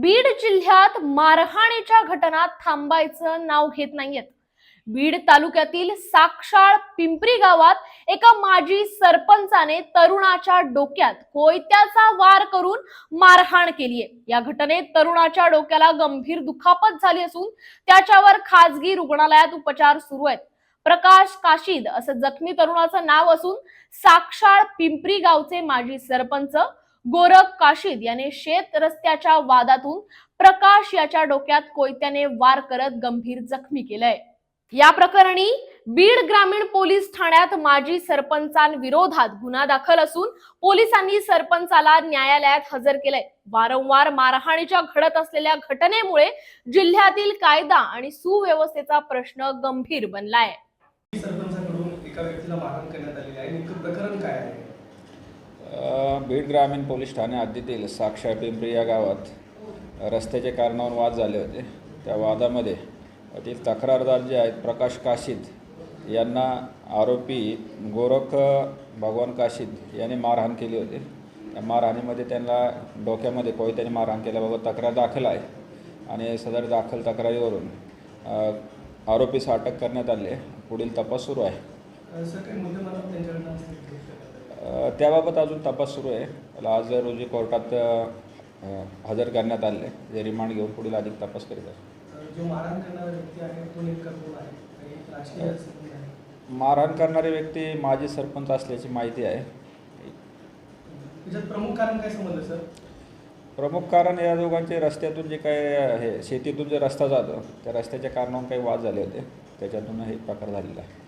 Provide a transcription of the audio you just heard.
बीड जिल्ह्यात मारहाणीच्या घटना थांबायचं नाव घेत नाहीयेत. बीड तालुक्यातील साक्षाळ पिंपरी गावात एका माजी सरपंचाने तरुणाच्या डोक्यात कोयत्याचा वार करून मारहाण केलीये. या घटनेत तरुणाच्या डोक्याला गंभीर दुखापत झाली असून त्याच्यावर खाजगी रुग्णालयात उपचार सुरू आहेत. प्रकाश काशीद असं जखमी तरुणाचं नाव असून साक्षाळ पिंपरी गावचे माजी सरपंच गोरख काशीद याने शेत रस्त्याच्या वादातून प्रकाश याच्या डोक्यात कोयत्याने वार करत गंभीर जखमी केलंय. या प्रकरणी बीड ग्रामीण पोलीस ठाण्यात माजी सरपंचांविरोधात गुन्हा दाखल असून पोलिसांनी सरपंचाला न्यायालयात हजर केलंय. वारंवार मारहाणीच्या घडत असलेल्या घटनेमुळे जिल्ह्यातील कायदा आणि सुव्यवस्थेचा प्रश्न गंभीर बनलाय. सरपंचाकडून एका व्यक्तीला मारहाण करण्यात आलेली आहे. नेमकं प्रकरण काय आहे? बीड ग्रामीण पोलीस ठाणे हद्दीतील साक्षा पिंपरी या गावात रस्त्याचे कारणावर वाद झाले होते. त्या वादामध्ये येथील तक्रारदार जे आहेत प्रकाश काशीद यांना आरोपी गोरख भगवान काशीद यांनी मारहाण केली होती. त्या मारहाणीमध्ये त्यांना डोक्यामध्ये कोयत्याने मारहाण केल्याबाबत तक्रार दाखल आहे आणि सदर दाखल तक्रारीवरून आरोपीस अटक करण्यात आली पुढील तपास सुरू आहे. त्याबाबत अजून तपास सुरू आहे. त्याला आज रोजी कोर्टात हजर करण्यात आले जे रिमांड घेऊन पुढील अधिक तपास करीत आहे. मारहाण करणारा व्यक्ती करणारे व्यक्ती माजी सरपंच असल्याची माहिती आहे. प्रमुख कारण काय समजलं सर? प्रमुख कारण या दोघांचे रस्त्यातून जे काय हे शेतीतून जे रस्ता जातो त्या रस्त्याच्या कारणावरून काही वाद झाले होते. त्याच्यातून हे प्रकार झालेला आहे.